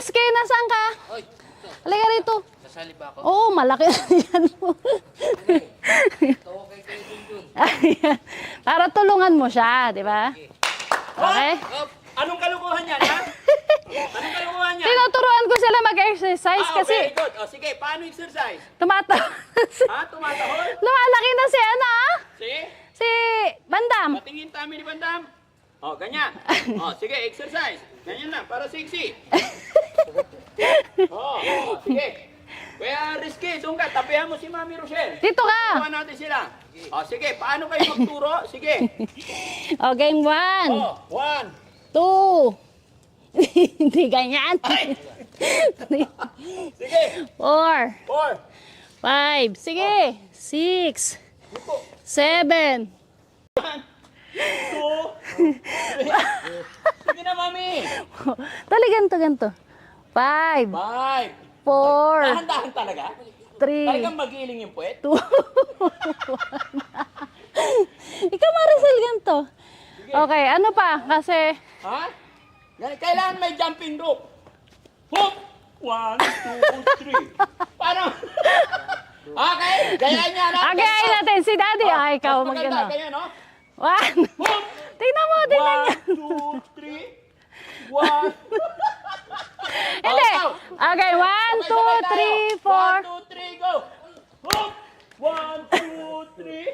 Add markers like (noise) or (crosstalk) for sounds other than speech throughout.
Rizky, nasaan ka? Oy. Halika rito. Nasali ba ako? Oo, malaki na (laughs) yan mo. Okay kayo dun. Ayan. Para tulungan mo siya, di ba? Okay? Up! Anong kalukuhan yan, ha? (laughs) Anong kalukuhan yan? Tinuturuan ko sila mag-exercise Ah, kasi very good. O, sige, paano exercise? tumata Ha? Tumatahol? (laughs) Lumalaki na si ano, ah? Si? Si Bandam. Patingin tayo ni Bandam. O, ganyan. O, sige, exercise. Ganyan lang, para sexy. O, (laughs) o, sige. Kuya Rizky, ka. Tapihan mo si Mami Rochelle. Dito ka. Turuan natin sila. O, sige, paano kayo magturo? Sige. (laughs) O, game one. O, one. Two. (laughs) Hindi ganyan. Ay! Sige. Four. Four. Five. Sige. Six. Lupo. Seven. One. Two. (laughs) Sige na, Mami. Dali, ganito, ganito. Five. Five. Four. Dahan-dahan talaga? Three. Talagang magiling yung puwet? Two. (laughs) Ikaw, Maricel, ganito. Okay, ano pa? Kasi, Ha? Yan, Kailangan may jumping rope. Hoop! One, two, three. Paano? (laughs) okay, gaya niya na. okay, ay natin. Si Daddy, Oh, ah, ikaw, mas maganda, magano. Ganyan, no? One. Hoop! Tingnan mo, tingnan niya. One, two, three. One. (laughs) Hindi. Oh. Okay, one, two, three, four. One, two, three, go. Hoop! One, two, three.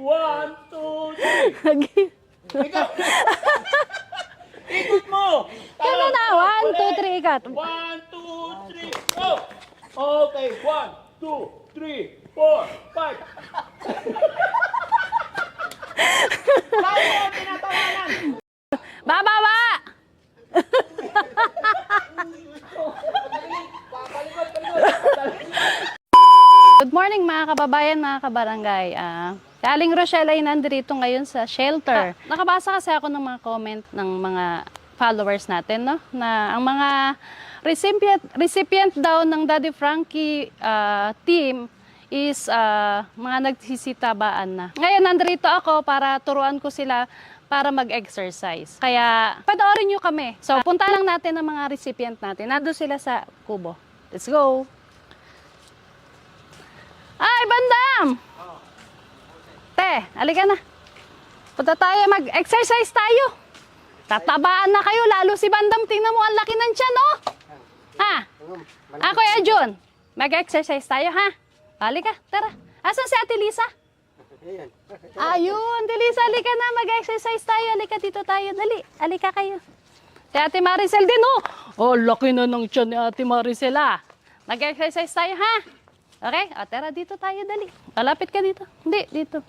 One, two, three. Ikaw. (laughs) Ikot mo. Talon. na? One, two, three, cut. One, two, three, go! Okay, one, two, three, four, five. (laughs) Tayo mo tinatawanan. Bababa! Good morning mga kababayan, mga kabarangay. Ah, si Aling Rochelle ay nandito ngayon sa shelter. Nakabasa kasi ako ng mga comment ng mga followers natin, no? Na ang mga recipient, recipient daw ng Daddy Frankie ah, team is ah, mga nagsisitabaan na. Ngayon, nandito ako para turuan ko sila para mag-exercise. Kaya, panoorin nyo kami. So, punta lang natin ang mga recipient natin. Nandun sila sa kubo. Let's go! Ay, bandam! Te, alika na. Punta tayo, mag-exercise tayo. Tatabaan na kayo, lalo si bandam. Tingnan mo, ang laki ng tiyan, oh. Ha? Ah, Kuya Jun, mag-exercise tayo, ha? Halika, tara. Asan si Ate Lisa? Ayun, Ate Lisa, halika na, mag-exercise tayo. Halika dito tayo, dali. Halika kayo. Si Ate Maricel din, oh. Oh, laki na ng tiyan ni Ate Maricel, ah. Mag-exercise tayo, ha? Okay? O, tara dito tayo, dali. O, lapit ka dito. Hindi, dito.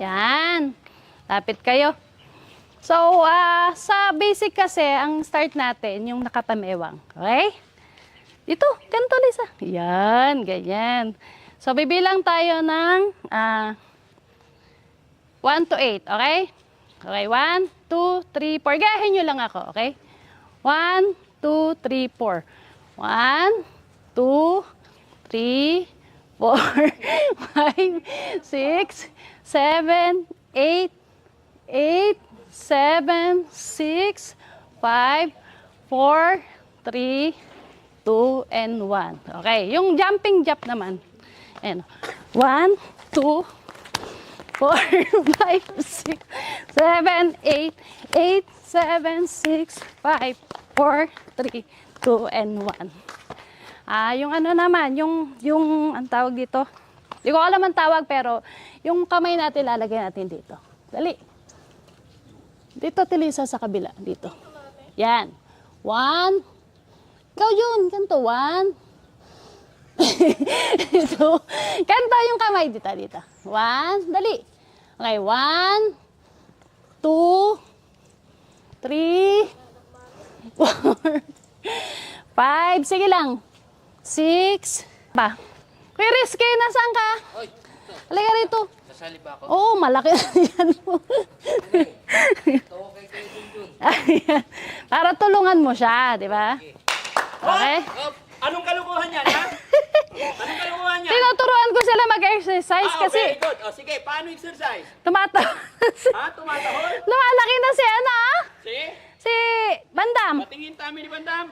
Yan. Lapit kayo. So, ah, sa basic kasi, ang start natin, yung nakapamewang. Okay? Dito, ganito, Lisa. Yan, ganyan. So, bibilang tayo ng ah, 1 to 8, okay? Okay, 1, 2, 3, 4. Gayahin nyo lang ako, okay? 1, 2, 3, 4. 1, 2, 3, 4, 5, 6, 7, 8, 8, 7, 6, 5, 4, 3, 2, and 1. Okay, yung jumping jump naman. Ayan. 1, 2, 4, 5, 6, 7, 8, 8, 7, 6, 5, 4, 3, 2, and 1. Ah, yung ano naman, yung, yung, ang tawag dito, hindi ko alam ang tawag, pero yung kamay natin lalagay natin dito. Dali. Dito, Tilisa, sa kabila. Dito. Yan. One. Ikaw yun. Ganto. One. Two. Ganto yung kamay. Dito, dito. One. Dali. Okay. One. Two. Three. (laughs) Four. Five. Sige lang. Six. Ba? Kuya Rizky, nasaan ka? Oy. Halika rito. Nasali ba ako? Oo, oh, malaki na (laughs) yan mo. Ito, okay kayo dun dun. Ayan. Para tulungan mo siya, di ba? Okay? Up! Anong kalukuhan yan, ha? (laughs) Anong kalukuhan yan? Tinuturuan ko sila mag-exercise Ah, kasi very good. O, sige, paano exercise? tumata Ha? Tumatahol? (laughs) Lumalaki na si ano, ah? Si? Si Bandam. Patingin tayo ni Bandam.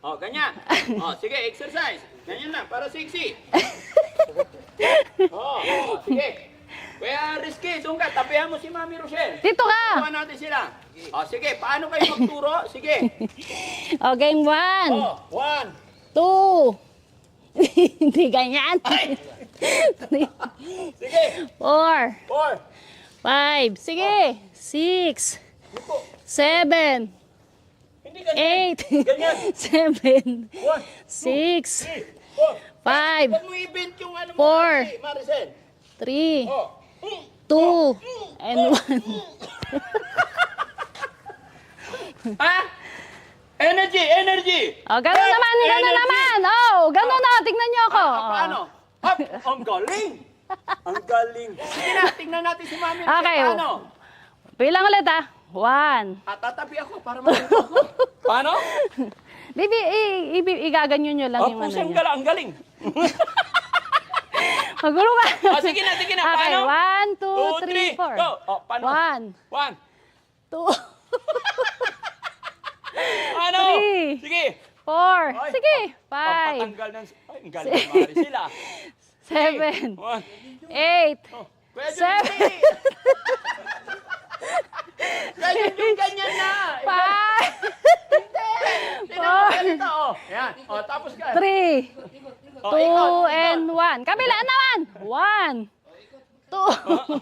Oh, ganyan. (laughs) Oh, sige, exercise. Ganyan lang, para sexy. Oh, oh, sige. Kuya Rizky, ka. Tapihan mo si Mami Rochelle. Dito ka. Tuwan natin sila. Oh, sige, paano kayo magturo? Sige. (laughs) O, game one. Oh, one. Two. (laughs) Hindi ganyan. Ay. (laughs) Sige. Four. Four. Five. Sige. Six. Lipo. Seven. Hindi ganyan. Eight. Ganyan. Seven. One, Six. three, four. Five. Huwag mo i-bend yung ano mo. Four. Maricel. Three. Oh. Two. And one. Ha? Energy, energy. O, ganun Eh, naman, ganun energy. naman. Oh, ganun na. Tignan niyo ako. Ah, paano? Hop, ang galing. Ang galing. Sige na, tingnan natin si Mami. Okay. Paano? Bilang ulit ah. One. At tatabi ako para makita ko. Paano? Bibi, i- i- igaganyo nyo lang Oh, yung ano pusang niya. gala, ang galing. (laughs) Magulo ka. Oh, sige na, sige na. Okay, Paano? one, two, Two, three, three, four. go. Oh, paano? One, One. two, Ano? Three. Sige. Four. Ay, Sige, five, Pampatanggal ng... Ay, ang galing ni Mari sila. (laughs) seven, One. eight, Oh. Kuya Seven. Kuya Junjun, (laughs) ganyan na. five, mo ganito, oh. Yan. Oh, tapos ka. three, Oh, two, ikot, ikot. and one. Kabila naman. One, two,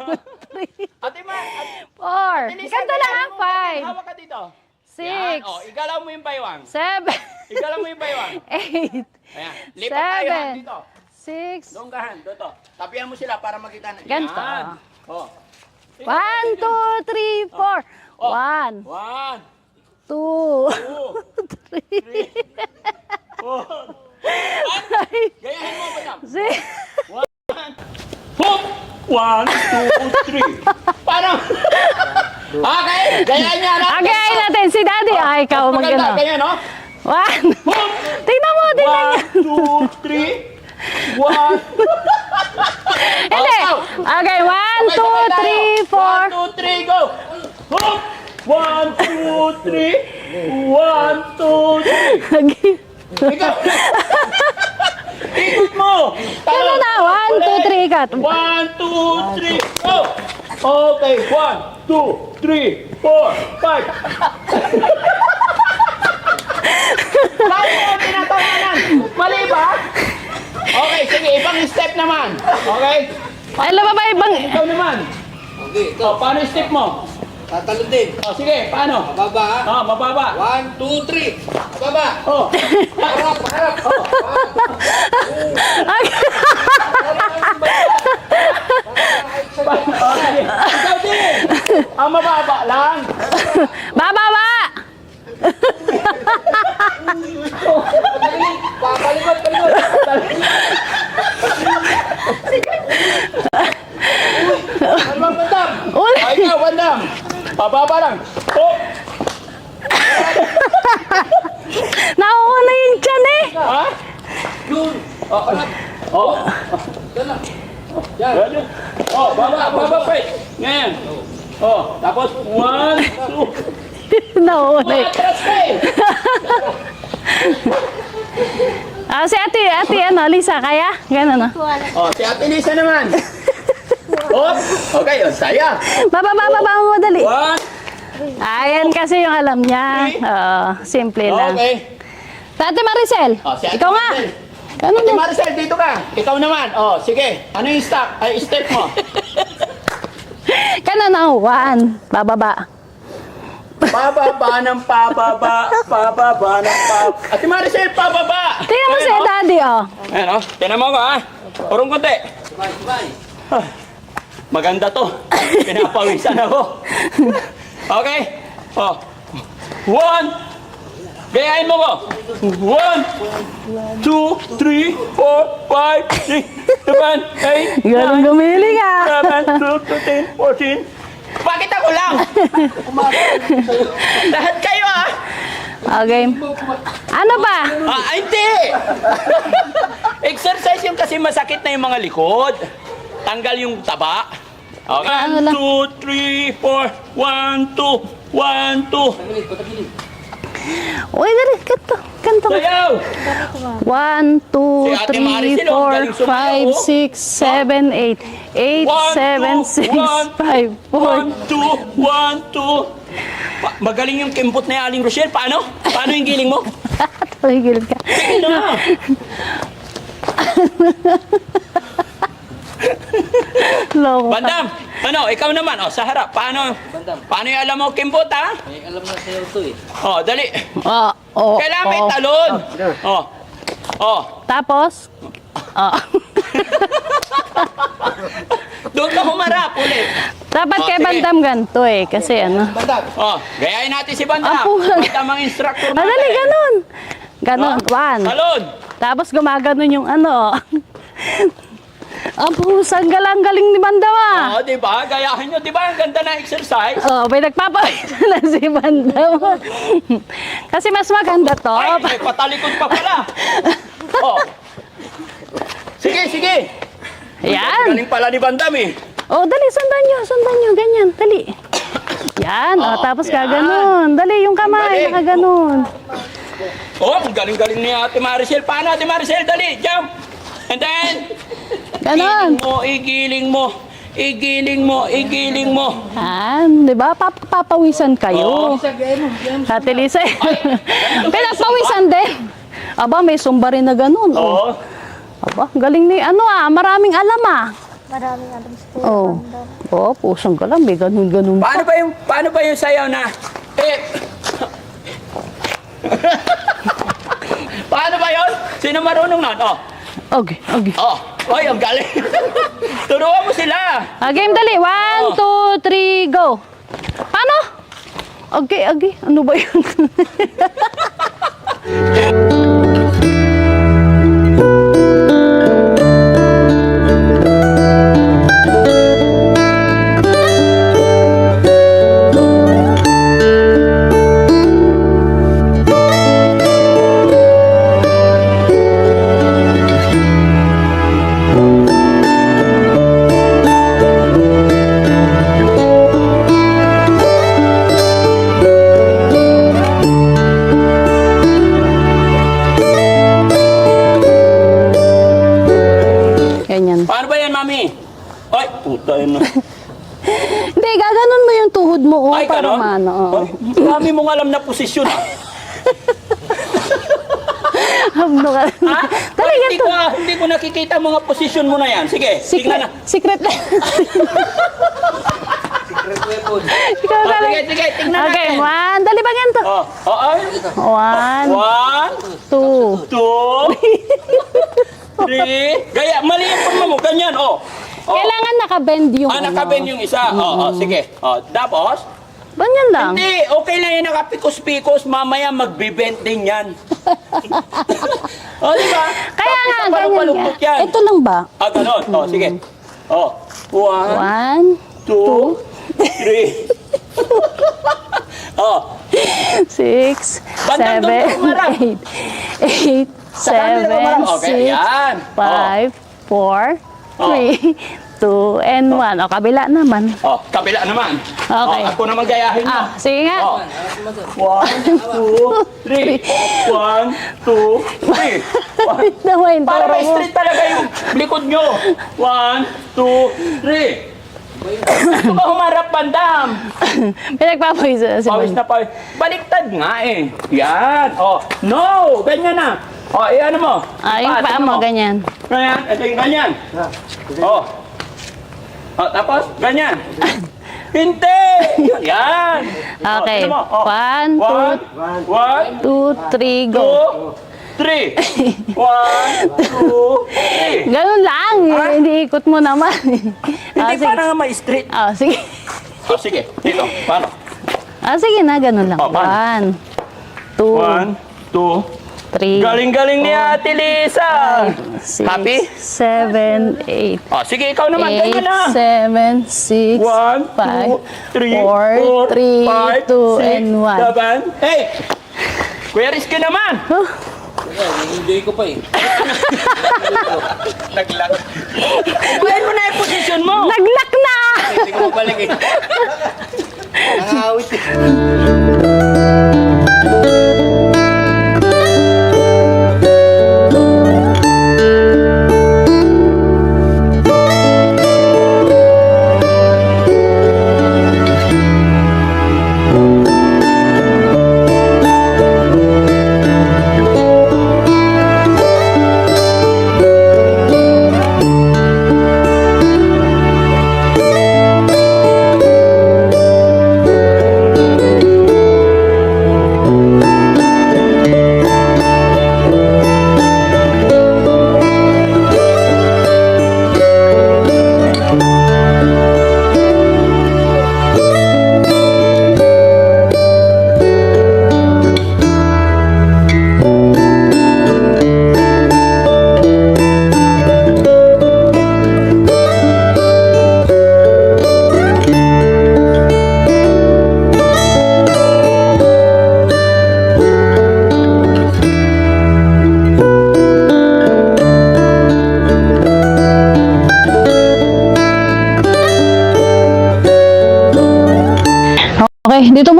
(laughs) three, Ate Ma, ate, four. Ganito lang ang five, Hawak ka dito. six, Yan. Oh, igalaw mo yung baywang. seven, Igalaw mo yung baywang. eight, Ayan. Lipat tayo Seven. hand dito. six, Doon ka hand, dito. Tapihan mo sila para makita na. Ganito. Yan. Oh. one, two, three, four. Oh. One, One, two, two, (laughs) three, four. five, Gayahin mo, madam. six. Hook! One, two, three. Parang... (laughs) okay, gayahin niya. ayun natin. Si Daddy. Ay, ikaw Maganda, magano. ganyan, no? One. Tingnan mo, tingnan niya. One, two, three. One. (laughs) Hindi. Oh, Okay, one, Okay, two, three, four. One, two, three, go! Hook! One, two, three. One, two, three. Ikaw. Ikot mo. Ano na? One, two, three, cut. One, two, three, go! Okay, one, two, three, four, five. (laughs) Bakit mo tinatawanan? Mali ba? Okay, sige, ibang step naman. Okay? Alam ba ba ibang... Ikaw naman. Okay, ito. Oh, paano yung step mo? Tatalon din. Oh, sige, paano? Baba ha. Oh, mababa. One, two, three. Baba. Oh. Harap, harap. (laughs) Oh. sige. Ikaw din. Ang mababa lang. Bababa! Papalikot, palikot. Ano bang bandam? Uli. Ay, ikaw, bandam. Pababa lang. Oh. Nauuna yung tiyan eh. Ha? Yun. Oh. Oh. Yan lang. Yan. Ganyan. Oh, baba, baba pa eh. Ngayon. Oh, tapos one, two, (laughs) Nauuna eh. (laughs) (laughs) Ah, si ate, ate, ano, Lisa, kaya? Ganun ah. Oh, si Ate Lisa naman. Oh, okay, oh, saya. Bababa, bababa mo madali. One, Ayan kasi yung alam niya. Oo, simple lang. okay. Ate Maricel, Oh, si Ate ikaw nga. Maricel. Ganun Ate din. Maricel, dito ka. Ikaw naman. Oh, sige. Ano yung step? Ay, step mo. (laughs) Ganun na, one. Bababa. Pababa ng pababa, pababa ng pababa. Ate Maricel, pababa. Tingnan mo si Ayan, oh. daddy, oh. Ayan, oh. Tingnan mo ko, ha. Urong konti. Sabay. Maganda to. Pinapawisan ako. Okay? Oh. One. Gayahin mo ko. One, two, three, four, five, six, seven, eight, Ganun nine, gumiling ah. seven, two, thirteen, fourteen. Bakit ako lang? (laughs) Lahat kayo ah. Okay. Ano ba? Ah, ay, hindi! (laughs) Exercise yung kasi masakit na yung mga likod. Tanggal yung taba. Okay. Ano One, two, three, four. One, two, one, two. Uy, dali, galing sumayaw, five, oh. six, seven, eight. Eight, One, seven, two, six, one, (laughs) five, four. One, two, one, two. Pa- magaling yung kimpot na Aling Rochelle. Paano? Paano yung giling mo? (laughs) Tumigil ka. Tingin na. (laughs) (laughs) Loko. Bandam, ano, ikaw naman, oh, sa harap. Paano? Bandam. Paano yung alam mo kimpot, ha? May alam na sa'yo to eh. Oh, dali. Oh, oh, Kailangan may oh. talon. Oh. Oh, Tapos, oh. (laughs) doon ka humarap ulit. Dapat Oh, kay sige. Bandam ganito eh. Kasi ano. Bandam. Oh, gayahin natin si Bandam. Apo. Bandam ang instructor natin. Madali, ganun. Ganun, Oh, one. Talon. Tapos gumaganon yung ano. Ang pusang galang-galing ni Bandam ah. Oh, di ba? Gayahin nyo. Di ba? Ang ganda na exercise. Oh, may nagpapakita na si Bandam. Kasi mas maganda to. Ay, may patalikod pa pala. (laughs) Oh. Sige, sige. Yan. Galing pala ni Bandam eh. Oh, dali, sundan nyo, sundan nyo, ganyan, dali. Yan, oh, Oh, tapos yan. gaganon. Dali, yung kamay, nakaganon. Oh, ang galing-galing ni Ate Maricel. Paano Ate Maricel? Dali, jump. And then, Ganon. igiling mo, igiling mo, igiling mo, igiling mo. Yan, di ba? Pap papawisan kayo. Oh. Mo. Ate Lisa. (laughs) Pinagpawisan din. Aba, may sumba rin na ganun. Oh. Oh. Aba, galing ni, ano ah, maraming alam ah. Maraming alam sa Kuya Oh. Oh, pusang galang, may ganun-ganun. Paano ba yung, paano ba yung sayaw na, eh, (laughs) paano ba yun? Sino marunong nun? Oh, Okay, okay. oh, oy, ang galing. (laughs) Turuan mo sila. Ah, game dali. One, Oh. two, three, go. Paano? Okay, okay. Ano ba yun? (laughs) posisyon. ah. Hablo ka. Ha? Dali, Ay, hindi ganito. ko, ah, hindi ko nakikita mga posisyon mo na yan. Sige, tingnan Secret. na. Secret. Secret weapon. Ikaw Oh, sige, sige, tingnan Okay, natin. one. Dali ba ganito? Oh, oh, ay. One, One, two. two, (laughs) three. Gaya, mali yung forma mo. Ganyan, oh. oh. Kailangan nakabend yung Ah, nakabend ano. yung isa. Oh, oh, sige. Oh, tapos? Ganyan lang. Hindi, yung nakapikos-pikos. Mamaya magbibend din yan. (laughs) oh, di ba? Kaya nga, ganyan nga. yan. Ito lang ba? Ah, ganon. Oh, sige. Oh, one, One, two, three. (laughs) oh, six, Bandang seven, (laughs) eight, eight, seven. Okay, six, yan. five, four, Oh. Two, and one. O, kabila naman. oh, kabila naman. Okay. Oh, ako naman gayahin mo. Ah, sige nga. Oh. One, two, three. One, two, three. One. Wait naman, Para turo mo. ma-straight talaga yung likod nyo. One, two, three. Ito ba humarap bandam? Pinagpapawisan na si Pawis na pawis. Baliktad nga eh. Yan. Oh, no. Ganyan na. Oh, iyan mo. Ah, yung paa mo, ganyan. Ganyan. Ito yung ganyan. Oh. Oh, tapos, ganyan. Hindi! Yan! Oh, Okay. mo. Oh. One, One, one, Two, three, go. two, three. (laughs) One, two, three. Ganun lang. Ah? Hindi ikot mo naman. (laughs) ah, Hindi sige. pa na ma-straight. Ah, sige. Oh, sige. Dito. Paano? Ah, sige na, ganun lang. Oh? One, two, One, two. Three, Galing-galing ni Ate Lisa. six, Happy? seven, eight. Oh, sige, ikaw naman. Eight, Ganyan na. seven, six, One, five, two, three, four, four, three, five, two, six, and one. seven. Hey! Kuya Rizky naman! Enjoy ko pa eh. (laughs) Naglag. Kuya mo na yung posisyon mo! naglock na! Hindi ko mabalik eh. (laughs) Nangawit eh. (laughs)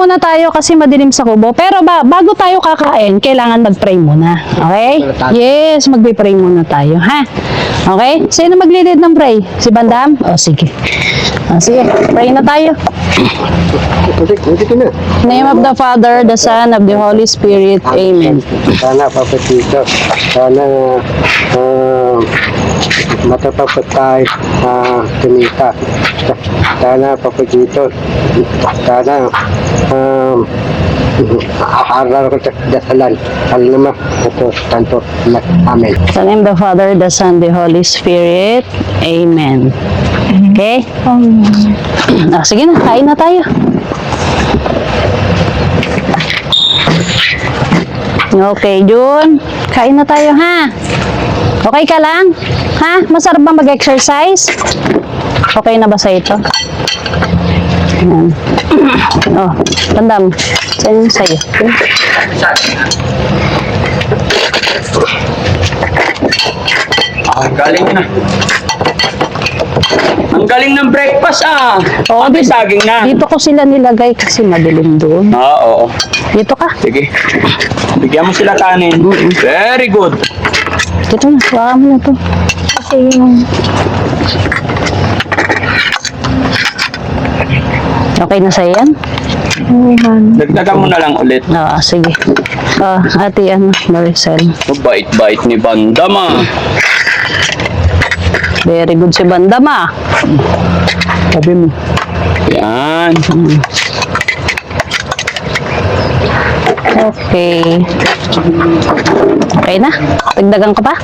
muna tayo kasi madilim sa kubo. Pero ba, bago tayo kakain, kailangan mag-pray muna. Okay? Yes, magbe-pray muna tayo, ha? Okay? Sino maglilid ng pray? Si Bandam? O, sige. O, sige, pray na tayo. Name of the Father, the Son, of the Holy Spirit. Amen. Sana papatito. Sana uh, matapapatay uh, kumita. Sana papatito. Sana um, aral ko sa dasalan. Alam naman, ito, tanto, amen. Sa name the Father, the Son, the Holy Spirit. Amen. Okay? Ah, sige na, kain na tayo. Okay, Jun. Kain na tayo, ha? Okay ka lang? Ha? Masarap ba mag-exercise? Okay na ba sa ito? Ayan. (clears throat) Oh, tandam. Saan yung sa'yo? Ang galing na. Ang galing ng breakfast ah. May di- saging na. Dito ko sila nilagay kasi madilim doon. Ah, oo. Dito ka. Sige. Bigyan mo sila kanin. Very good. Dito na, baka mo na to. Kasi yung Okay na sa'yo yan? human. Dagdagan mo na lang ulit. Oo, sige. Ah, ate, ano, Maricel. Mabait-bait ni Bandama. Very good si Bandama. Sabi mo. Yan. Okay. Okay na? Dagdagan ko pa?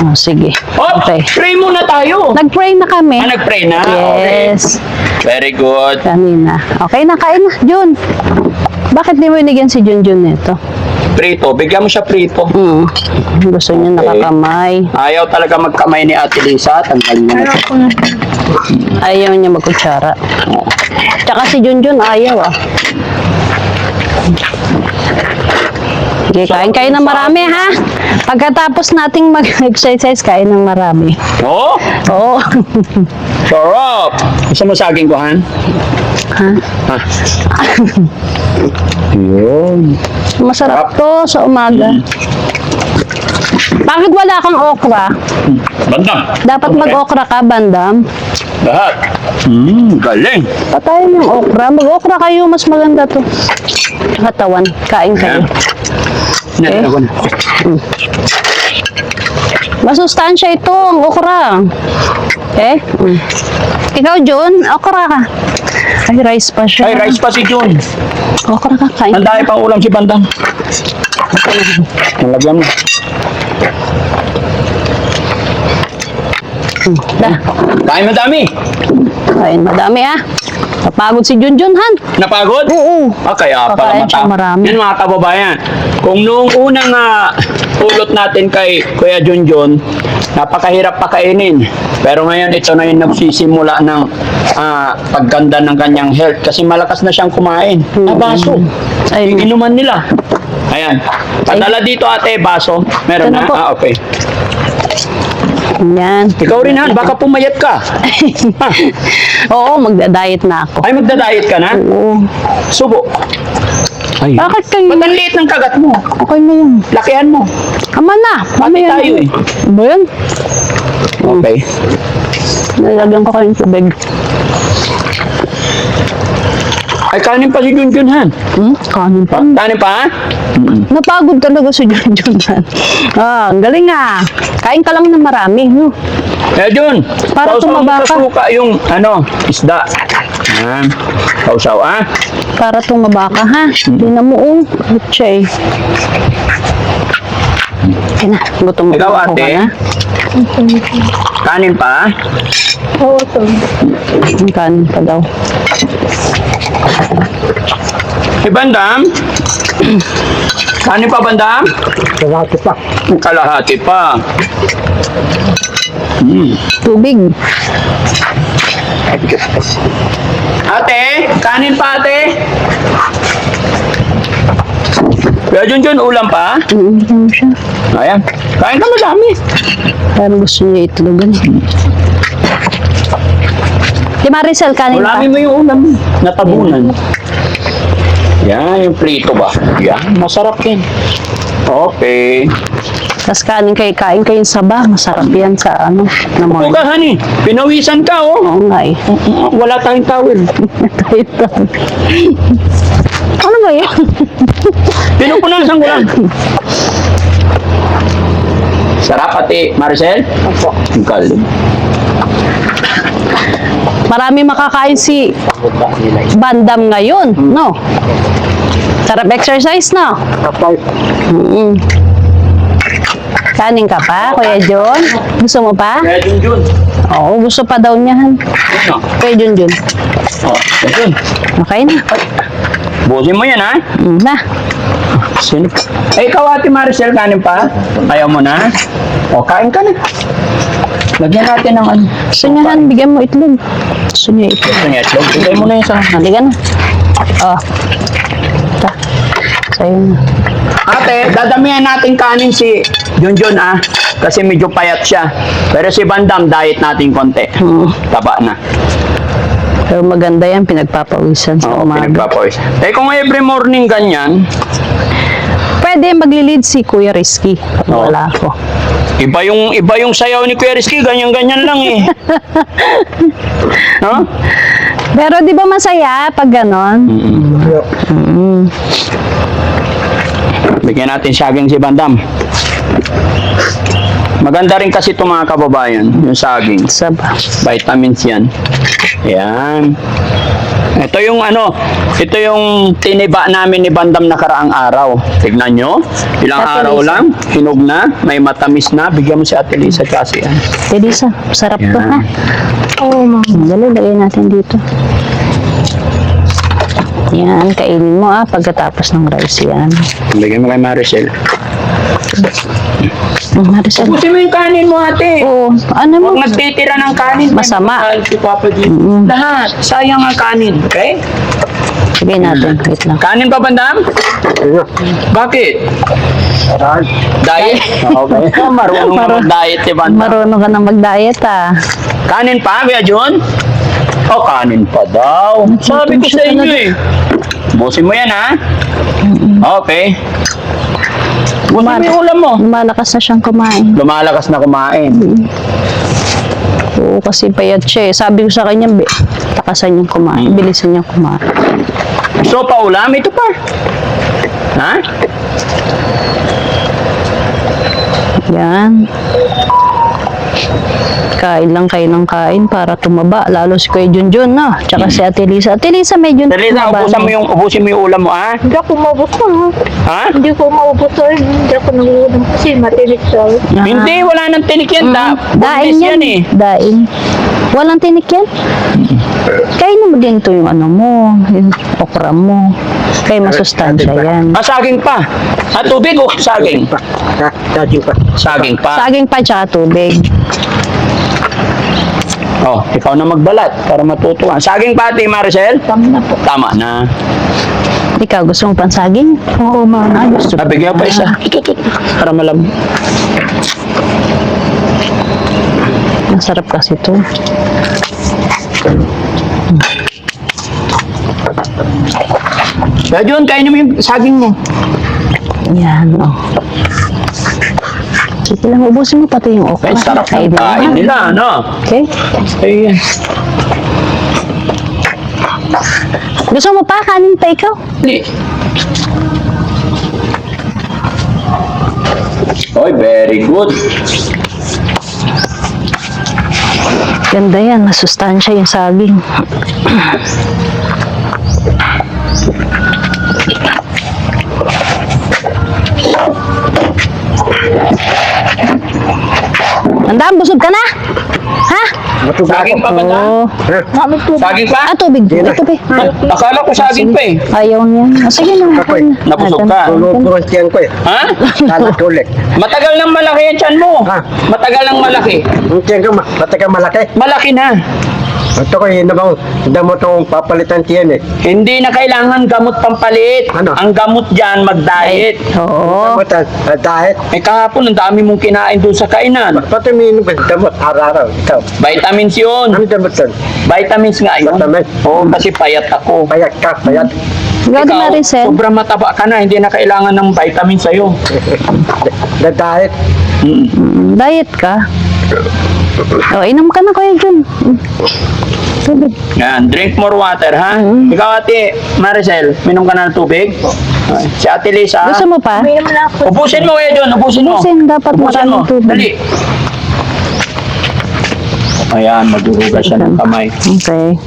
Oh, sige. Oh, Okay. pray muna tayo. Nag-pray na kami. Ah, nag-pray na? Okay. Yes. Very good. Kanina. Okay na, kain na. Jun. Bakit di mo inigyan si Junjun nito? Prito. Bigyan mo siya prito. Hmm. Gusto niya nakakamay. Ayaw talaga magkamay ni Ate Lisa. Tanggal ako na Ayaw niya magkutsara. Tsaka si Junjun ayaw ah. Sige, kain kayo ng marami ha. Pagkatapos nating mag-exercise, kain ng marami. Oh, Oo. sarap. Gusto mo saging ko, Han? ha? Ha? (laughs) Yun. Masarap to sa umaga. Bakit wala kang okra? Bandam. Dapat mag-okra ka, bandam. Lahat. Hmm, galing. Patayin yung okra. Mag-okra kayo, mas maganda to. Katawan, kain kayo. Yan. Yan. Masustansya ito, ang okra. Eh? Mm. Ikaw, Jun, okra ka. Ay, rice pa siya. Ay, rice pa si Jun. Okra ka, kain Ang dami pang ulam si Bandam. Nalagyan mo. Da, Kain madami. kain madami ah. Napagod si Junjun, Han. Napagod? Oo. Ah, kaya pala mata. marami. Yan mga kababayan. Kung noong unang uh, ulot natin kay Kuya Junjun, napakahirap pakainin. Pero ngayon ito na yung nagsisimula ng ah, pagganda ng kanyang health kasi malakas na siyang kumain. Hmm. Ah, baso. Ay, Inuman nila. Ayan. Padala dito ate, baso. Meron Ito na na? po. Ah, okay. Yan. Ikaw rin Han, baka pumayat ka. (laughs) Oo, magda-diet na ako. Ay, magda-diet ka na? Oo. Subo. Ay. Bakit kayo? Ba't ang liit ng kagat mo? Okay na yun. Lakihan mo. Ama na. Pati Mamaya tayo na. eh. Ba yan? Okay. Nalagyan ko kayong tubig. Ay, kanin pa si Junjun, Han. Hmm? Kanin pa. Kanin pa, ha? Napagod talaga si Junjun. Han. Ah, ang galing ah. Kain ka lang ng marami. No? Eh, Jun. Para sausaw mo tumaba ka. suka yung, ano, isda. Yan. Sausaw, ha? Para tumaba ka ha. Hindi na mo oh. Kulit siya eh. Okay na. Gutom Ikaw, gutom ate? ka na. Kanin pa? Oo, to. Ang kanin pa daw. Si Bandam? Kanin pa, Bandam? Kalahati pa. Kalahati pa. Hmm. Tubig. Ate, kanin pa, ate? Kuya Junjun, ulam pa? Mm, siya? Ayan. Kain ka madami. Parang gusto niya itlogan. Di Maricel, kanin pa. Ulami mo yung ulam. Natabunan. Yan, yung prito ba? Yan, masarap yan. Okay. Tapos kanin kayo, kain kayong saba. Masarap yan sa ano, na Oo morning. ka, honey. Pinawisan ka, oh. Oo nga eh. Wala tayong towel. Tayo (laughs) to. ano ba yan? (laughs) Pinupunasan ko lang. Sarap, ate Maricel? Opo. Ang galing. Marami makakain si Bandam ngayon, no? Sarap exercise, no? Kapag Mm. Kanin ka pa, Kuya John? Gusto mo pa? Kaya dun dun. Oo, gusto pa daw niyan. Ano? Kuya John John. Oh, dun. Okay na. Busin mo yan, ha? Mm, na. Sino? Eh, ikaw, ate Maricel, kanin pa? Ayaw mo na? O, kain ka na. Lagyan natin ng ano. Gusto niya, Han, bigyan mo itlog. Gusto niya itlog. Gusto niya itlog. Bigay mo na yun sa... Halika na. Oh. Ta. Sa'yo na. Ate, dadamihan natin kanin si Junjun, ah. Kasi medyo payat siya. Pero si Bandam, diet natin konti. Hmm. Taba na. Pero maganda yan, pinagpapawisan sa Oo, umaga. pinagpapawis. Eh, kung every morning ganyan, Pwede maglilid si Kuya Rizky. Oo. wala ako. Iba yung iba yung sayaw ni Kuya Rizky, ganyan-ganyan lang eh. (laughs) no? Pero di ba masaya pag ganon? Mm. Bigyan natin saging si Bandam. Maganda rin kasi ito mga kababayan, yung saging. Saba. Vitamins yan. Yan. Ito yung ano, ito yung tiniba namin ni Bandam nakaraang araw. Tignan nyo, ilang Ate araw Lisa. lang, hinog na, may matamis na. Bigyan mo si Ate Lisa kasi yan. Delisa, sarap to Yan. ha. Oo, ma'am. Dali, lagay natin dito. Yan, kainin mo ah pagkatapos ng rice yan. Bigyan mo kay Maricel. Maricel. Buti mo yung kanin mo ate. Oo, ano mo? Huwag nagtitira ng kanin. Masama. Mahal Si Papa G. Lahat. Sayang ang kanin. Okay? Lagay natin, wait lang. Kanin pa, Bandam? Bakit? Diet? Okay. (laughs) Marunong Marunong. mag-diet si Bandam. Marunong ka na mag-diet ah. Kanin pa, Kuya John? Oh, kanin pa daw. Sabi ko sa inyo eh. Busin mo yan, ha? Okay. Busin mo yung ulam mo. Lumalakas na siyang kumain. Lumalakas na kumain. Oo, kasi payat siya eh. Sabi ko sa kanya, be, takasan niyang kumain. Bilisan niyang kumain. So, pa ulam, ito pa. Ha? Yan. Kain lang kayo ng kain para tumaba. Lalo si Kuya Junjun, no? Tsaka si Ate Lisa. Ate Lisa, medyo Talisa, tumaba ubusan na. mo yung, ubusin mo yung ulam mo, ha? Hindi ako maubos ko. ha? Ha? Hindi ko maubos ko. Hindi ako nangulam kasi matinik siya. Ah. Hindi, wala nang tinik yan. Da, Daing buntis yan. eh. Daing. Walang tinik yan. Kainin mo din to yung ano mo, yung okra mo. Kaya masustansya yan. Ah, saging pa. Ah, tubig o saging? pa. Ha? Dati pa. Saging pa. Saging pa tsaka tubig. Oh, ikaw na magbalat para matutuwa. Saging pa, Ate Maricel? Tama na po. Tama na. Ikaw, gusto mo pang saging? Oo, ma'am. Ah, gusto Ah, bigyan pa isa. Ito, ito, ito. Para malam. Masarap kasi to. Kaya John, kainin mo yung saging mo. Yan, oh. Sige lang, ubusin mo pati yung okra. Ay, sarap ng kain nila, ano? Okay. Ayan. Gusto mo pa? Kanin pa ikaw? Hindi. Oy, very good. Ganda yan, masustansya yung saging. Tandaan, busog ka na? Ha? Saging pa ba na? Oo. Mami po. Saging pa? Ah, tubig. Ito pa. Akala ko saging pa eh. Ayaw niya. Ah, sige na. Ako'y nabusog ka. Tuluturos tiyan ko eh. Ha? Talat (laughs) ulit. Matagal nang malaki yung tiyan mo. Ha? Matagal nang malaki. Ang tiyan ko, ma- matagal malaki. Malaki na. Ito ko, yun na bang damo itong papalitan tiyan eh. Hindi na kailangan gamot pampalit. Ano? Ang gamot dyan, mag-diet. Oo. Damot, ah, ah, dahil, Eh kahapon, ang dami mong kinain doon sa kainan. pati may inom ka, damot, araw-araw, ikaw. Vitamins yun. Ano damot doon? Vitamins nga yun. Vitamins? Oo, kasi payat ako. Payat ka, payat. Ikaw, Ate Maricel. sobrang mataba ka na, hindi na kailangan ng vitamin sa'yo. (laughs) Dadahit. Mm. Mm, diet ka. O, inom ka na Kuya Jun. Mm. Tubig. Yan, drink more water, ha? Ikaw, ate Maricel, minom ka na ng tubig? Okay. Si ate Lisa, Gusto mo pa? Ako. ubusin mo kayo dyan, ubusin mo. Ubusin, dapat Ubusin maraming mo. tubig. Dali. Ayan, magduruga siya ng kamay. Okay.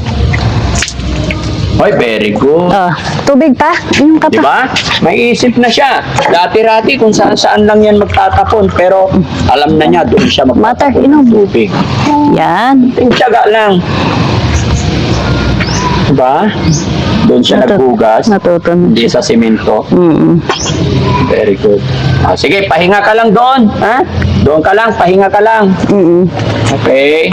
Oy, very good. Oh, tubig pa? Inom ka pa? ba? May isip na siya. Dati-rati kung saan-saan lang yan magtatapon. Pero alam na niya, doon siya Mater, magtatapon inom. ng tubig. Yan. Tiyaga lang. Diba? Doon siya Natu- naghugas. Natuto na Hindi sa simento. Mm Very good. Ah, sige, pahinga ka lang doon. Ha? Doon ka lang, pahinga ka lang. -mm. Okay.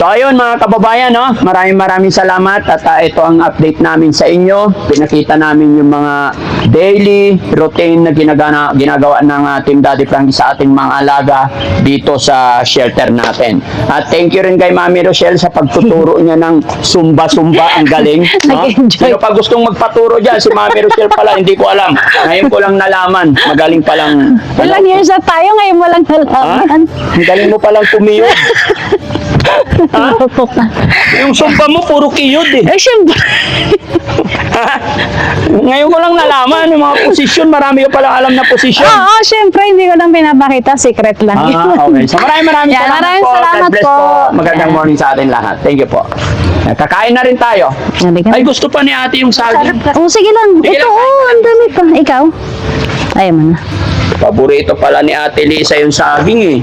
So ayun mga kababayan, no? maraming maraming salamat at ah, ito ang update namin sa inyo. Pinakita namin yung mga daily routine na ginagana, ginagawa ng ating Daddy Frankie sa ating mga alaga dito sa shelter natin. At thank you rin kay Mami Rochelle sa pagtuturo niya ng sumba-sumba. Ang galing. (laughs) No? Sino pa gustong magpaturo dyan? Si Mami Rochelle pala, hindi ko alam. Ngayon ko lang nalaman. Magaling palang... Ilang years na tayo, ngayon mo lang Ha? nalaman. Ang galing mo palang tumiyod. (laughs) ha? Yung sumpa mo, puro kiyod eh. Eh, syempre. Ngayon ko lang nalaman, yung mga posisyon, marami ko palang alam na posisyon. Oo, syempre, hindi ko lang pinapakita. Secret lang yun. Ah, okay. So maraming maraming Yan, salamat maraming po. salamat God bless po. Magandang morning sa atin lahat. Thank you po. Kakain na rin tayo. Halika. Ay, gusto pa ni ate yung saging. Oh, sige lang. Sige Ito, lang. oh, ang dami pa. Ikaw? Ayaw mo na. Paborito pala ni ate Lisa yung saging eh.